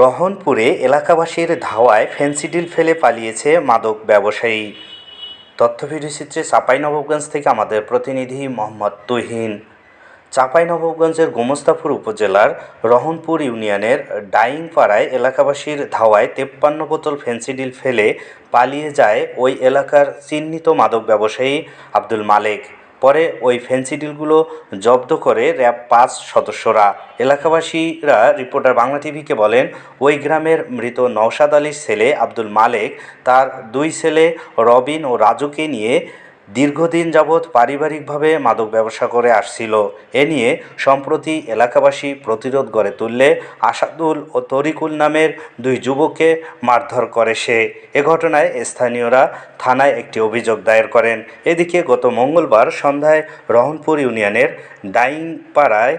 রহনপুরে এলাকাবাসীর ধাওয়ায় ফেন্সিডিল ফেলে পালিয়েছে মাদক ব্যবসায়ী। তথ্য ভিডিওচিত্রে চাঁপাইনবাবগঞ্জ থেকে আমাদের প্রতিনিধি মোহাম্মদ তুহিন। চাঁপাইনবাবগঞ্জের গোমস্তাপুর উপজেলার রহনপুর ইউনিয়নের ডাইংপাড়ায় এলাকাবাসীর ধাওয়ায় তেপ্পান্ন বোতল ফেন্সিডিল ফেলে পালিয়ে যায় ওই এলাকার চিহ্নিত মাদক ব্যবসায়ী আব্দুল মালেক। পরে ওই ফেন্সিডিলগুলো জব্দ করে র্যাব পাঁচ সদস্যরা। এলাকাবাসীরা রিপোর্টার বাংলা টিভিকে বলেন, ওই গ্রামের মৃত নওশাদ আলীর ছেলে আব্দুল মালেক, তার দুই ছেলে রবিন ও রাজুকে নিয়ে দীর্ঘদিন যাবৎ পারিবারিকভাবে মাদক ব্যবসা করে আসছিল। এ নিয়ে সম্প্রতি এলাকাবাসী প্রতিরোধ গড়ে তুললে আসাদুল ও তরিকুল নামের দুই যুবককে মারধর করে সে। এ ঘটনায় স্থানীয়রা থানায় একটি অভিযোগ দায়ের করেন। এদিকে গত মঙ্গলবার সন্ধ্যায় রহনপুর ইউনিয়নের ডাইংপাড়ায়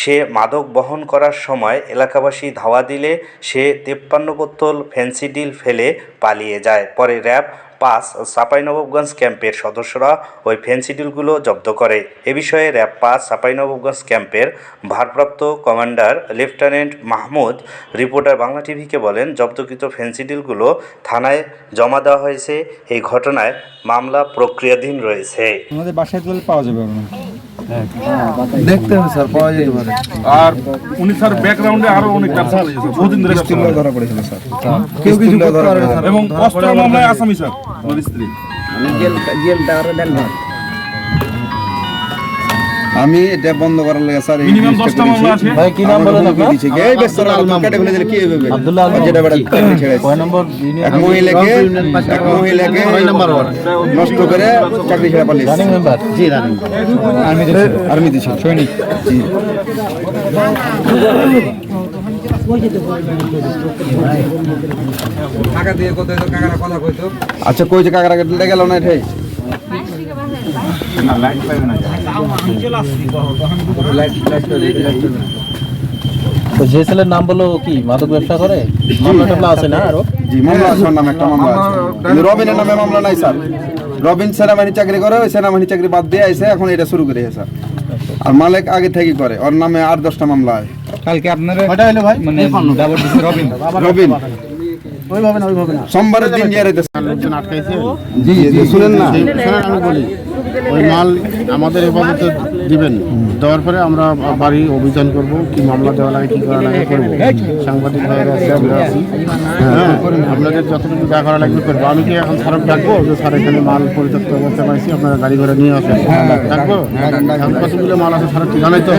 সে মাদক বহন করার সময় এলাকাবাসী ধাওয়া দিলে সে তেপ্পান্ন বোতল ফেন্সিডিল ফেলে পালিয়ে যায়। পরে র্যাব পাঁচ সাপাইনবাবগঞ্জ ক্যাম্পের সদস্যরা ওই ফেন্সিডিলগুলো জব্দ করে। এ বিষয়ে র্যাব পাঁচ সাপাইনবাবগঞ্জ ক্যাম্পের ভারপ্রাপ্ত commander lieutenant Mahmud, reporter Bangla টিভিকে বলেন, জব্দকৃত ফেন্সিডিলগুলো থানায় জমা দেওয়া হয়েছে। এই ঘটনায় মামলা প্রক্রিয়াধীন রয়েছে। আমাদের বাসায় পাওয়া যাবে। দেখতে হবে স্যার পাওয়া যেতে পারে। আর উনি স্যার ব্যাকগ্রাউন্ডে আরও অনেক ব্যবসা করেছে স্যার বহুদিন ধরে। ধরা পড়েছিল স্যার কেউ কিছু করতে পারবে এবং অস্ত্র মামলায় আসামি স্যার। ওর স্ত্রী আমি এটা বন্ধ করার লাগে স্যার মিনিমাম জিনিসটা দশটা করেছি। মামলা আছে। ভাই কি নাম বলেন দিয়েছে, এই বেশ তোরা আলম। কেটে ফেলে দিলে কি হবে? আব্দুল্লাহ আলম। যেটা? ছেড়ে কয় নম্বর এক মহিলাকে এক মহিলাকে নষ্ট করে চাকরি ছেড়ে পালিয়েছে। রানিং মেম্বার জি রানিং আর্মিতে ছিল। আর্মিতে ছিল। সৈনিক। জি। আচ্ছা কই যে কাকারা কেটে গেল না এটাই? তো যে ছেলের নাম বলো কি মাদক ব্যবসা করে? মামলা টামলা আছে না আরও? জি মামলা আছে নামে একটা মামলা আছে। রবিনের নামে মামলা নাই স্যার। রবিন সেনাবাহিনী চাকরি করে ওই সেনাবাহিনী চাকরি বাদ দিয়ে আইসে এখন এটা শুরু করেছে স্যার আর মালিক আগে থেকে করে ওর নামে আট দশটা মামলা আছে কালকে আপনার কয়টা হলো ভাই? মানে রবিন সোমবারের দিন দিয়ে রেখেছে জি জি শুনেন না শোনেন আমি বলি ওই মাল আমাদের হেফাজতে দিবেন দেওয়ার পরে আমরা বাড়ি অভিযান করব কি মামলা দেওয়া লাগে কি করা লাগে করব সাংবাদিক ভাইয়েরা আছে আমরা আছি হ্যাঁ আপনাদের যতটুকু যা করা লাগবে করব আমি কি এখন স্যারক ডাকবো যে স্যার এখানে মাল পরিত্যক্ত অবস্থা পাইছি আপনারা গাড়ি করে নিয়ে আসেন ডাকবো কতগুলো মাল আছে স্যার জানাই তো